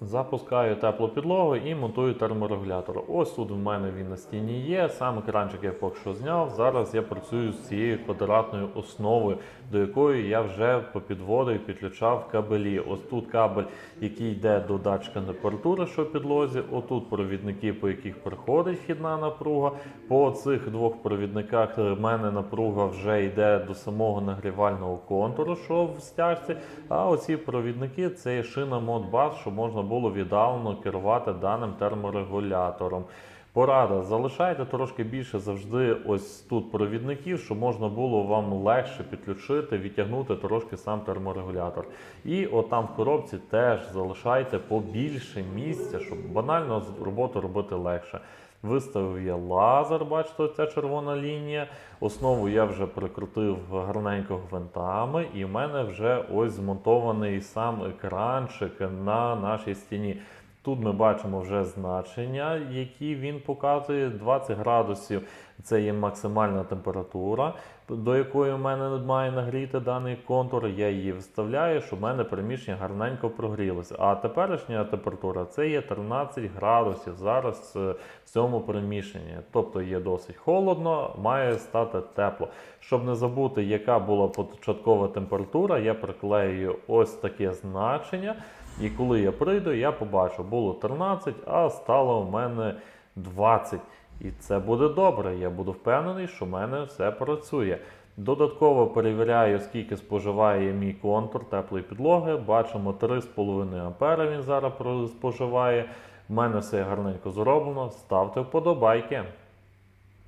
Запускаю теплу підлогу і монтую терморегулятор. Ось тут в мене він на стіні є. Сам екранчик я поки що зняв. Зараз я працюю з цією квадратною основою, до якої я вже попідводив і підключав кабелі. Ось тут кабель, який йде до датчика температури, що в підлозі. Отут провідники, по яких приходить вхідна напруга. По цих двох провідниках в мене напруга вже йде до самого нагрівального контуру, що в стяжці. А оці провідники це шина Modbus, щоб можна було віддалено керувати даним терморегулятором. Порада, залишайте трошки більше завжди ось тут провідників, щоб можна було вам легше підключити, відтягнути трошки сам терморегулятор. І отам в коробці теж залишайте побільше місця, щоб банально роботу робити легше. Виставив я лазер, бачите, ця червона лінія. Основу я вже прикрутив гарненько гвинтами, і в мене вже ось змонтований сам екранчик на нашій стіні. Тут ми бачимо вже значення, які він показує. 20 градусів це є максимальна температура, до якої в мене має нагріти даний контур. Я її вставляю, щоб в мене приміщення гарненько прогрілося. А теперішня температура це є 13 градусів зараз в цьому приміщенні. Тобто є досить холодно, має стати тепло. Щоб не забути, яка була початкова температура, я приклею ось таке значення. І коли я прийду, я побачу, було 13, а стало в мене 20. І це буде добре. Я буду впевнений, що в мене все працює. Додатково перевіряю, скільки споживає мій контур теплої підлоги. Бачимо 3,5 ампера він зараз споживає. У мене все гарненько зроблено. Ставте вподобайки.